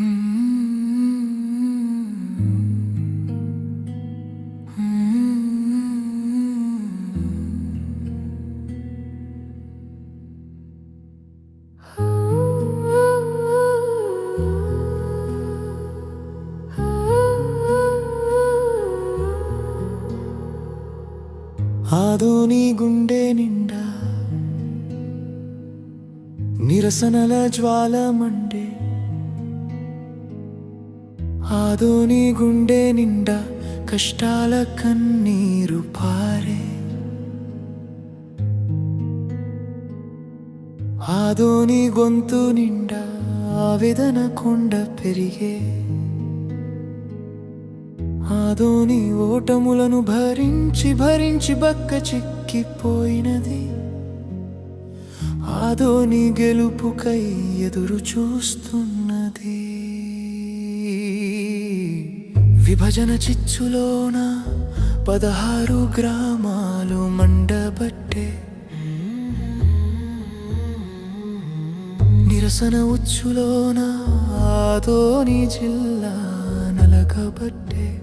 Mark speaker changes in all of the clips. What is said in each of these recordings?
Speaker 1: ఆదోని గుండె నిండా నిరసనల జ్వాల మండే ఆదోని గుండె నిండా కష్టాల కన్నీరు పారే. ఆదోని గొంతు నిండా ఆవేదన కొండ పెరిగే. ఆదోని ఓటములను భరించి భరించి బక్క చిక్కిపోయినది. ఆదోని గెలుపుకై ఎదురు చూస్తుంది విభజన చిచ్చులోన పదహారు గ్రామాలు మండబట్టే. నిరసన ఉచ్చులోన ఆదోని జిల్లా నలగబట్టే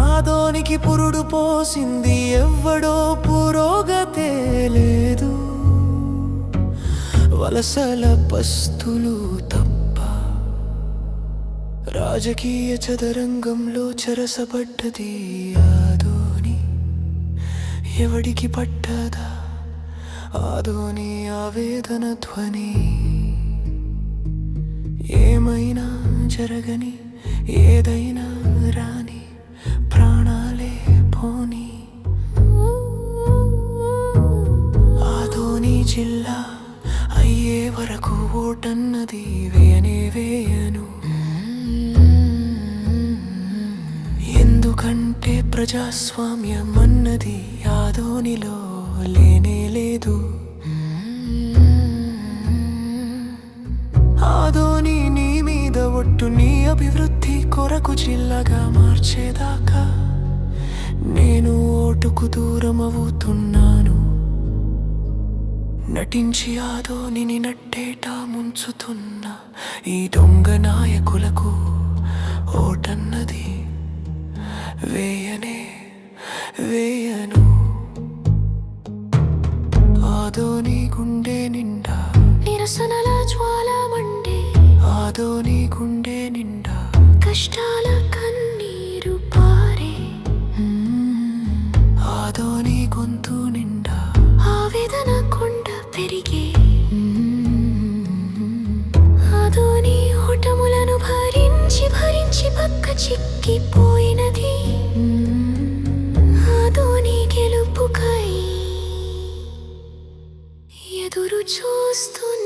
Speaker 1: ఆదోనికి పురుడు పోసింది ఎవ్వడో పురోగతే లేదు. వలసల పస్తులు రాజకీయ చదరంగంలో చెరసపడ్డది ఆదోని. ఎవడికి పట్టదా? ఆదోని ఆవేదన ధ్వని. ఏమైనా జరగని ఏదైనా రాని ప్రాణాలే పోని. ఆదోని జిల్లా అయ్యే వరకు ఓటన్నది వేయనే వేయను. ప్రజాస్వామ్యమన్నది ప్రజాస్వామ్యం అన్నది ఆదోనిలో లేనే లేదు. ఆదోని నీ మీద ఒట్టు నీ అభివృద్ధి కొరకు జిల్లాగా మార్చేదాకా నేను ఓటుకు దూరం అవుతున్నాను నటించి ఆదోనిని నట్టేటా ముంచుతున్న ఈ దొంగ నాయకులకు ఓటన్నది. వేయనే వేయను. ఆదోని గుండె నిండా.
Speaker 2: నిరసనల జ్వాల మండే
Speaker 1: ఆదోని గుండె నిండా.
Speaker 2: కష్టాల కన్నీరు పారే.
Speaker 1: ఆదోని గొంతు నిండా.
Speaker 2: పక్క చిక్కిపోయినది. ఆదోని గెలుపుకై ఎదురు చూస్తున్న